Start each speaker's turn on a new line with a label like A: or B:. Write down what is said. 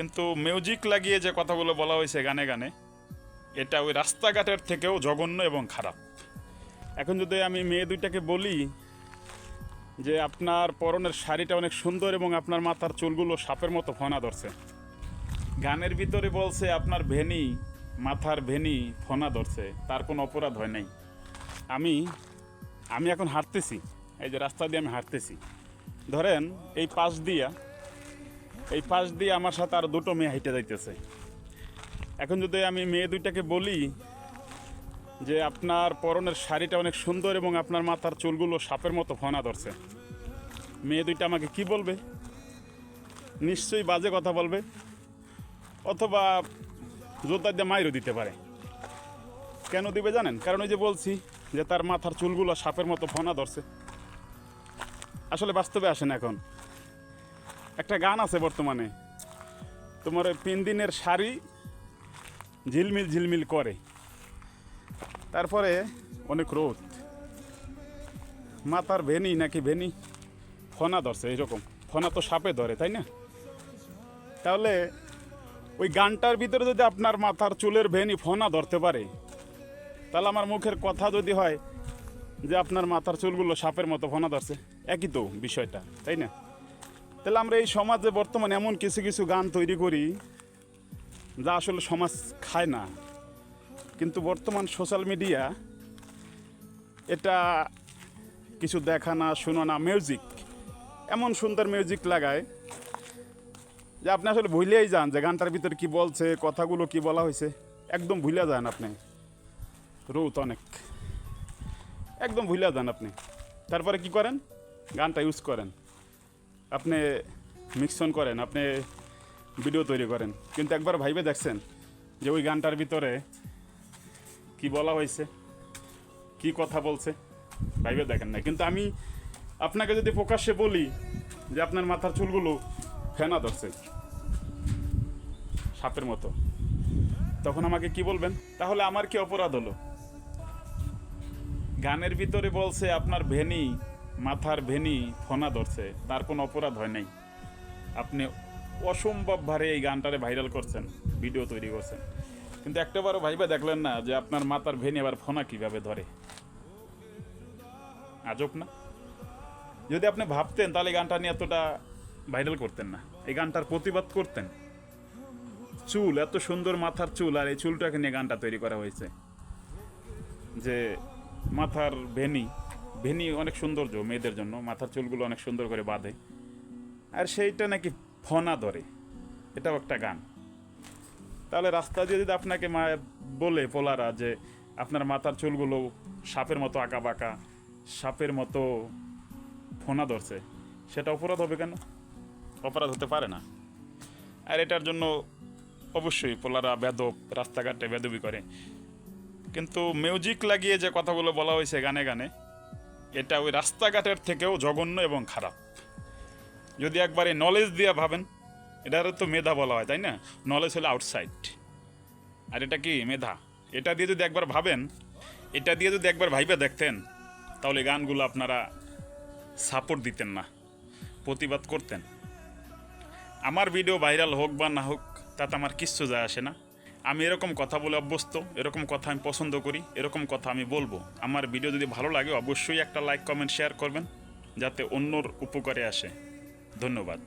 A: কিন্তু মিউজিক লাগিয়ে যে কথাগুলো বলা হয়েছে গানে গানে, এটা ওই রাস্তাঘাটের থেকেও জঘন্য এবং খারাপ। এখন যদি আমি মেয়ে দুইটাকে বলি যে আপনার পরনের শাড়িটা অনেক সুন্দর এবং আপনার মাথার চুলগুলো সাপের মতো ফনা ধরছে, গানের ভিতরে বলছে আপনার ভেনি, মাথার ভেনি ফনা ধরছে, তার কোনো অপরাধ হয় নাই। আমি আমি এখন হাঁটতেছি, এই যে রাস্তা দিয়ে আমি হাঁটতেছি। ধরেন এই পাশ দিয়া এই পাশ দিয়ে আমার সাথে আর দুটো মেয়ে হেঁটে যাইতেছে। এখন যদি আমি মেয়ে দুইটাকে বলি যে আপনার পরনের শাড়িটা অনেক সুন্দর এবং আপনার মাথার চুলগুলো সাপের মতো ফনা ধরছে, মেয়ে দুইটা আমাকে কি বলবে? নিশ্চয়ই বাজে কথা বলবে, অথবা জোরদার দিয়ে মাইরও দিতে পারে। কেন দিবে জানেন? কারণ ওই যে বলছি যে তার মাথার চুলগুলো সাপের মতো ফনা ধরছে। আসলে বাস্তবে আসে না এখন। একটা গান আছে বর্তমানে। তোমার ওই তিন দিনের শাড়ি ঝিলমিল ঝিলমিল করে। তারপরে অনেক রোদ। মাথার ভেনি নাকি ভেনি? ফনা ধরছে এইরকম। ফনা তো সাপে ধরে, তাই না? তাহলে ওই গানটার ভিতরে যদি আপনার মাথার চুলের ভেনি ফনা ধরতে পারে, তাহলে আমার মুখের কথা যদি হয় যে আপনার মাথার চুলগুলো সাপের মতো ফনা ধরছে। একই তো বিষয়টা, তাই না? তাহলে আমরা এই সমাজে বর্তমানে এমন কিছু কিছু গান তৈরি করি যা আসলে সমাজ খায় না। কিন্তু বর্তমান সোশ্যাল মিডিয়া এটা কিছু দেখা না, শোনো না মিউজিক এমন সুন্দর মিউজিক লাগায় যে আপনি আসলে ভুলেই যান যে গানটার ভিতরে কি বলছে, কথাগুলো কি বলা হয়েছে। একদম ভুলে যান আপনি। রৌত অনেক। একদম ভুলে যান আপনি। তারপরে কি করেন? গানটা ইউজ করেন। আপনি মিক্সন করেন, আপনি ভিডিও তৈরি করেন। কিন্তু একবার ভাইবে দেখছেন যে ওই গানটার ভিতরে কি বলা হয়েছে, কি কথা বলছে, ভাইবে দেখেন না কিন্তু আমি আপনাকে যদি প্রকাশ্যে বলি যে আপনার মাথার চুলগুলো ফেনা ধরছে, সাপের মতো, তখন আমাকে কি বলবেন? তাহলে আমার কি অপরাধ হলো? গানের ভিতরে বলছে আপনার ভেনি মাথার ভেনি ফোনা ধরছে, তার কোনো অপরাধ হয় নাই। আপনি অসম্ভব ভারে এই গানটারে ভাইরাল করছেন ভিডিও তৈরি করছেন। কিন্তু একটাবারও ভাইবা দেখলেন না যে আপনার মাথার ভেনি আবার ফোনা কীভাবে ধরে? আজব না? যদি আপনি ভাবতেন তাহলে গানটা নিয়ে এতটা ভাইরাল করতেন না। এই গানটার প্রতিবাদ করতেন। চুল, এত সুন্দর মাথার চুল আর এই চুলটাকে নিয়ে গানটা তৈরি করা হয়েছে। যে মাথার ভেনি ভেনি অনেক সৌন্দর্য মেয়েদের জন্য, মাথার চুলগুলো অনেক সুন্দর করে বাঁধে। আর সেইটা নাকি ফনা ধরে, এটাও একটা গান। তাহলে রাস্তা যদি আপনাকে মা বলে পোলারা যে আপনার মাথার চুলগুলো সাপের মতো আঁকা বাঁকা সাপের মতো ফোনা ধরছে, সেটা অপরাধ হবে কেন? অপরাধ হতে পারে না। আর এটার জন্য অবশ্যই পোলারা বেদব, রাস্তাঘাটে বেদবি করে। কিন্তু মিউজিক লাগিয়ে যে কথাগুলো বলা হয়েছে গানে গানে এটা ওই রাস্তাঘাটের থেকেও জঘন্য এবং খারাপ। যদি একবারে নলেজ দিয়ে ভাবেন এটার তো মেধা বলা হয়, তাই না? নলেজ হলো আউটসাইড আর এটা কি মেধা? এটা দিয়ে যদি একবার ভাবেন, এটা দিয়ে যদি একবার ভাইবে দেখতেন, তাহলে গানগুলো আপনারা সাপোর্ট দিতেন না, প্রতিবাদ করতেন। আমার ভিডিও ভাইরাল হোক বা না হোক, তাতে আমার কিচ্ছু যায় আসে না। আমি এরকম কথা বলে অভ্যস্ত, এরকম কথা আমি পছন্দ করি, এরকম কথা আমি বলব। আমার ভিডিও যদি ভালো লাগে, অবশ্যই একটা লাইক, কমেন্ট শেয়ার করবেন, যাতে অন্যর উপকারে আসে। ধন্যবাদ।